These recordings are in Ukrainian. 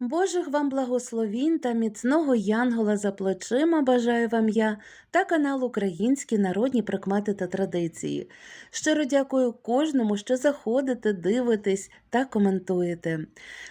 Божих вам благословінь та міцного янгола за плечима бажаю вам я та канал Українські народні прикмети та традиції. Щиро дякую кожному, що заходите, дивитесь та коментуєте.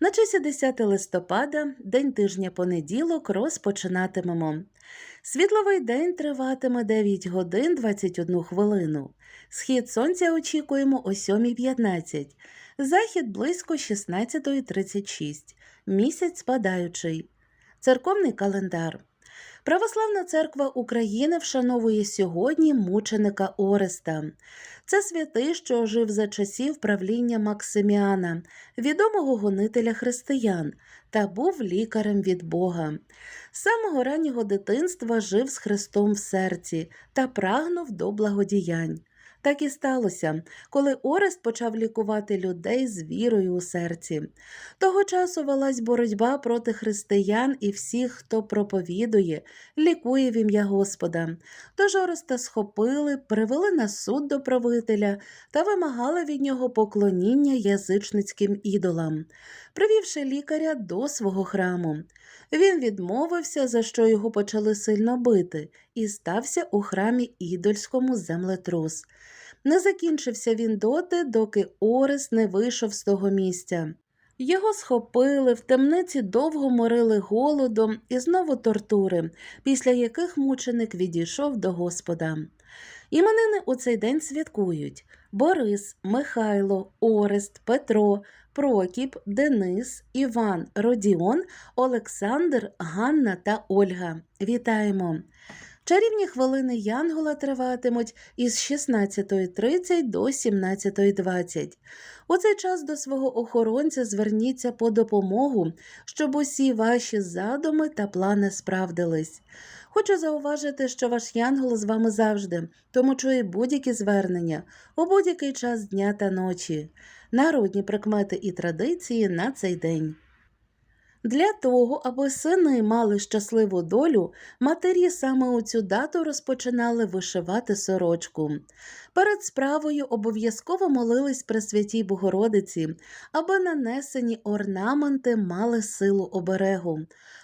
На часі 10 листопада, день тижня понеділок, розпочинатимемо. Світловий день триватиме 9 годин 21 хвилину. Схід сонця очікуємо о 7.15, захід близько 16.36 місяць спадаючий. Церковний календар. Православна церква України вшановує сьогодні мученика Ореста. Це святий, що жив за часів правління Максиміана, відомого гонителя християн, та був лікарем від Бога. З самого раннього дитинства жив з Христом в серці та прагнув до благодіянь. Так і сталося, коли Орест почав лікувати людей з вірою у серці. Того часу велась боротьба проти християн і всіх, хто проповідує, лікує в ім'я Господа. Тож Ореста схопили, привели на суд до правителя та вимагали від нього поклоніння язичницьким ідолам, привівши лікаря до свого храму. Він відмовився, за що його почали сильно бити, і стався у храмі ідольському землетрус. Не закінчився він доти, доки Орес не вийшов з того місця. Його схопили, в темниці довго морили голодом і знову тортури, після яких мученик відійшов до Господа. Іменини у цей день святкують Борис, Михайло, Орест, Петро, Прокіп, Денис, Іван, Родіон, Олександр, Ганна та Ольга. Вітаємо! Чарівні хвилини Янгола триватимуть із 16.30 до 17.20. У цей час до свого охоронця зверніться по допомогу, щоб усі ваші задуми та плани справдились. Хочу зауважити, що ваш янгол з вами завжди, тому чує будь-які звернення у будь-який час дня та ночі, народні прикмети і традиції на цей день. Для того, аби сини мали щасливу долю, матері саме у цю дату розпочинали вишивати сорочку. Перед справою обов'язково молились Пресвятій Богородиці, аби нанесені орнаменти мали силу оберегу.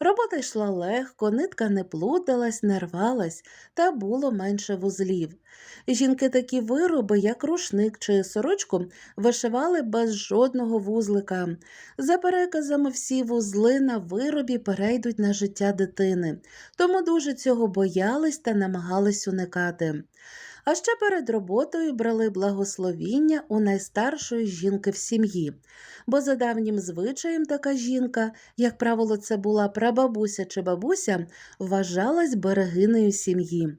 Робота йшла легко, нитка не плуталась, не рвалась, та було менше вузлів. Жінки такі вироби, як рушник чи сорочку, вишивали без жодного вузлика. За переказами, всі вузли на виробі перейдуть на життя дитини, тому дуже цього боялись та намагались уникати. А ще перед роботою брали благословіння у найстаршої жінки в сім'ї, бо за давнім звичаєм така жінка, як правило, це була прабабуся чи бабуся, вважалась берегинею сім'ї.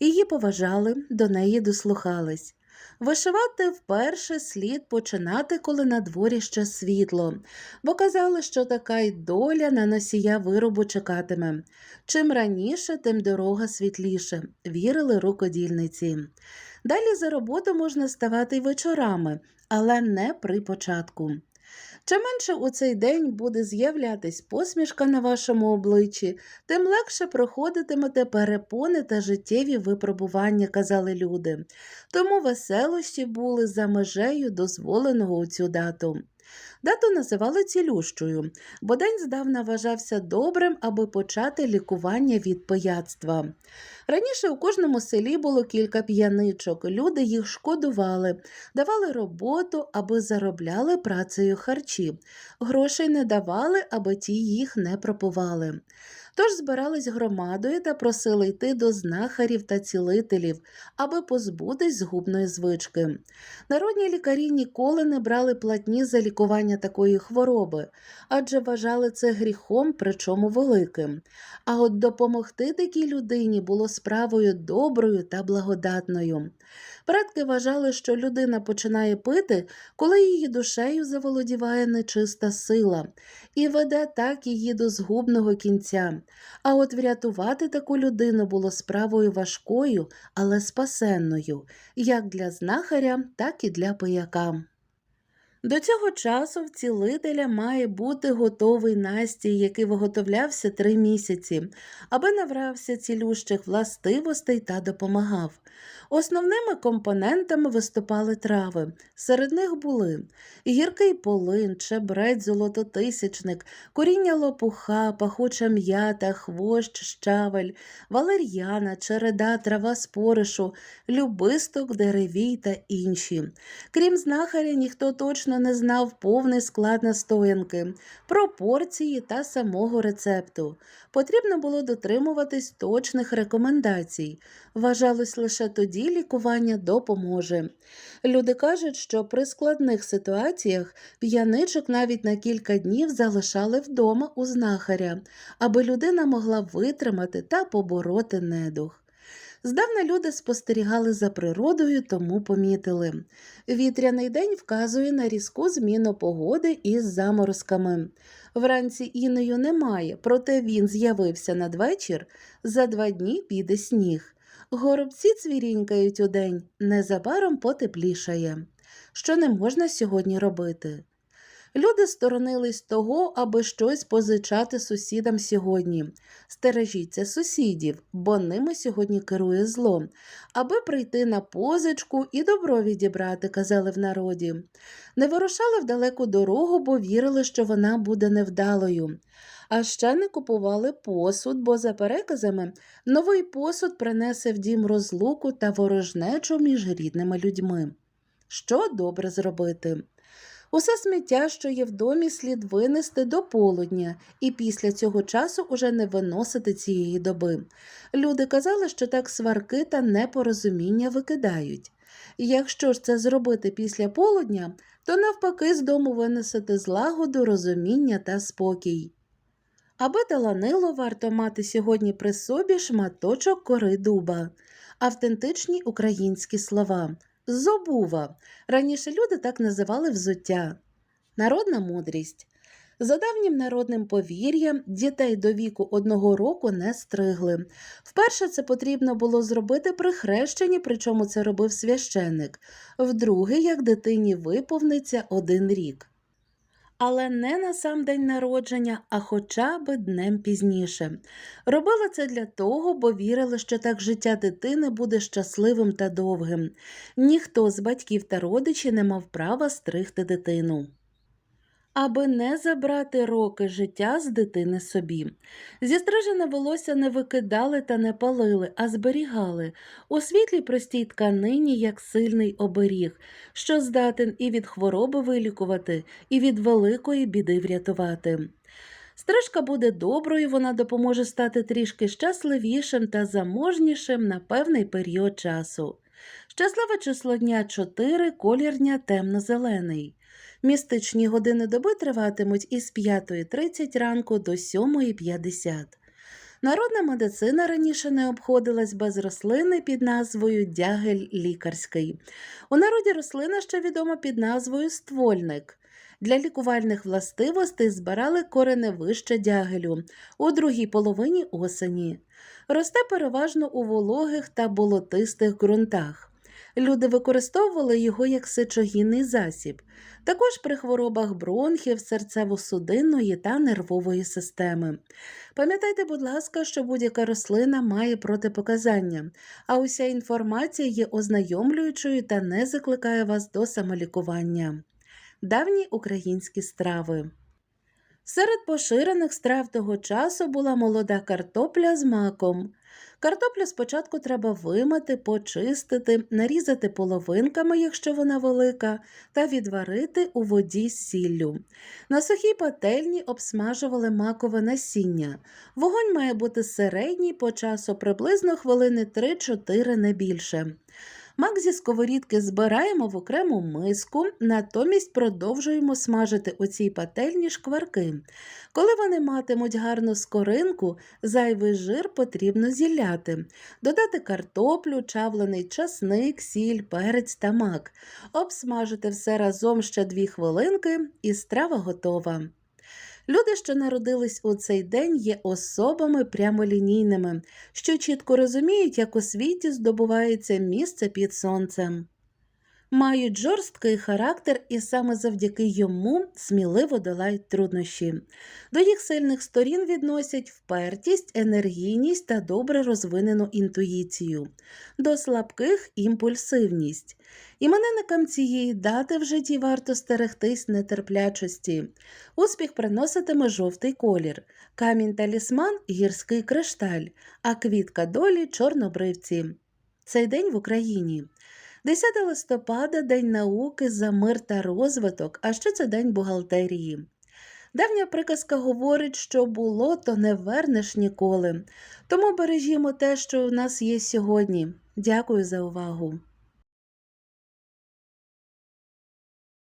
Її поважали, до неї дослухались. Вишивати вперше слід починати, коли на дворі ще світло, бо казали, що така й доля на носія виробу чекатиме. Чим раніше, тим дорога світліше, вірили рукодільниці. Далі за роботу можна ставати й вечорами, але не при початку. Чим менше у цей день буде з'являтись посмішка на вашому обличчі, тим легше проходитимете перепони та життєві випробування, казали люди. Тому веселощі були за межею дозволеного у цю дату. Дату називали цілющою, бо день здавна вважався добрим, аби почати лікування від пияцтва. Раніше у кожному селі було кілька п'яничок, люди їх шкодували, давали роботу, аби заробляли працею харчі, грошей не давали, аби ті їх не пропували. Тож збирались громадою та просили йти до знахарів та цілителів, аби позбутись згубної звички. Народні лікарі ніколи не брали платні за лікування такої хвороби, адже вважали це гріхом, причому великим. А от допомогти такій людині було справою доброю та благодатною. Предки вважали, що людина починає пити, коли її душею заволодіває нечиста сила, і веде так її до згубного кінця. А от врятувати таку людину було справою важкою, але спасенною, як для знахаря, так і для пияка. До цього часу в цілителя має бути готовий настій, який виготовлявся три місяці, аби набрався цілющих властивостей та допомагав. Основними компонентами виступали трави. Серед них були гіркий полин, чебрець, золототисячник, коріння лопуха, пахуча м'ята, хвощ, щавель, валер'яна, череда, трава споришу, любисток, деревій та інші. Крім знахаря, ніхто точно не знав повний склад настоянки, пропорції та самого рецепту. Потрібно було дотримуватись точних рекомендацій. Вважалось лише тоді лікування допоможе. Люди кажуть, що при складних ситуаціях п'яничок навіть на кілька днів залишали вдома у знахаря, аби людина могла витримати та побороти недух. Здавна люди спостерігали за природою, тому помітили. Вітряний день вказує на різку зміну погоди із заморозками. Вранці інею немає, проте він з'явився надвечір, за два дні піде сніг. Горобці цвірінькають удень, незабаром потеплішає. Що не можна сьогодні робити? Люди сторонились того, аби щось позичати сусідам сьогодні. Стережіться сусідів, бо ними сьогодні керує зло. Аби прийти на позичку і добро відібрати, казали в народі. Не вирушали в далеку дорогу, бо вірили, що вона буде невдалою. А ще не купували посуд, бо за переказами новий посуд принесе в дім розлуку та ворожнечу між рідними людьми. Що добре зробити? Усе сміття, що є в домі, слід винести до полудня, і після цього часу уже не виносити цієї доби. Люди казали, що так сварки та непорозуміння викидають. Якщо ж це зробити після полудня, то навпаки з дому винесете злагоду, розуміння та спокій. Аби таланило, варто мати сьогодні при собі шматочок кори дуба, автентичні українські слова. Зобува. Раніше люди так називали взуття. Народна мудрість. За давнім народним повір'ям, дітей до віку одного року не стригли. Вперше це потрібно було зробити при хрещенні, причому це робив священник. Вдруге, як дитині виповниться один рік. Але не на сам день народження, а хоча б днем пізніше. Робила це для того, бо вірила, що так життя дитини буде щасливим та довгим. Ніхто з батьків та родичів не мав права стригти дитину. Аби не забрати роки життя з дитини собі. Зістрижене волосся не викидали та не палили, а зберігали у світлій простій тканині, як сильний оберіг, що здатен і від хвороби вилікувати, і від великої біди врятувати. Стрижка буде доброю, вона допоможе стати трішки щасливішим та заможнішим на певний період часу. Щасливе число дня 4, колір дня темно-зелений. Містичні години доби триватимуть із 5.30 ранку до 7.50. Народна медицина раніше не обходилась без рослини під назвою дягель лікарський. У народі рослина ще відома під назвою ствольник. Для лікувальних властивостей збирали кореневище дягелю у другій половині осені. Росте переважно у вологих та болотистих ґрунтах. Люди використовували його як сечогінний засіб, також при хворобах бронхів, серцево-судинної та нервової системи. Пам'ятайте, будь ласка, що будь-яка рослина має протипоказання, а уся інформація є ознайомлюючою та не закликає вас до самолікування. Давні українські страви. Серед поширених страв того часу була молода картопля з маком. Картоплю спочатку треба вимити, почистити, нарізати половинками, якщо вона велика, та відварити у воді з сіллю. На сухій пательні обсмажували макове насіння. Вогонь має бути середній по часу приблизно хвилини 3-4 не більше. Мак зі сковорідки збираємо в окрему миску, натомість продовжуємо смажити у цій пательні шкварки. Коли вони матимуть гарну скоринку, зайвий жир потрібно зіляти, додати картоплю, чавлений часник, сіль, перець та мак, обсмажити все разом ще дві хвилинки і страва готова. Люди, що народились у цей день, є особами прямолінійними, що чітко розуміють, як у світі здобувається місце під сонцем. Мають жорсткий характер і саме завдяки йому сміливо долають труднощі. До їх сильних сторін відносять впертість, енергійність та добре розвинену інтуїцію, до слабких імпульсивність. Іменинникам цієї дати в житті варто стерегтись нетерплячості. Успіх приноситиме жовтий колір, камінь талісман гірський кришталь, а квітка долі чорнобривці. Цей день в Україні. 10 листопада День науки за мир та розвиток, а ще це День бухгалтерії. Давня приказка говорить, що було, то не вернеш ніколи. Тому бережімо те, що в нас є сьогодні. Дякую за увагу.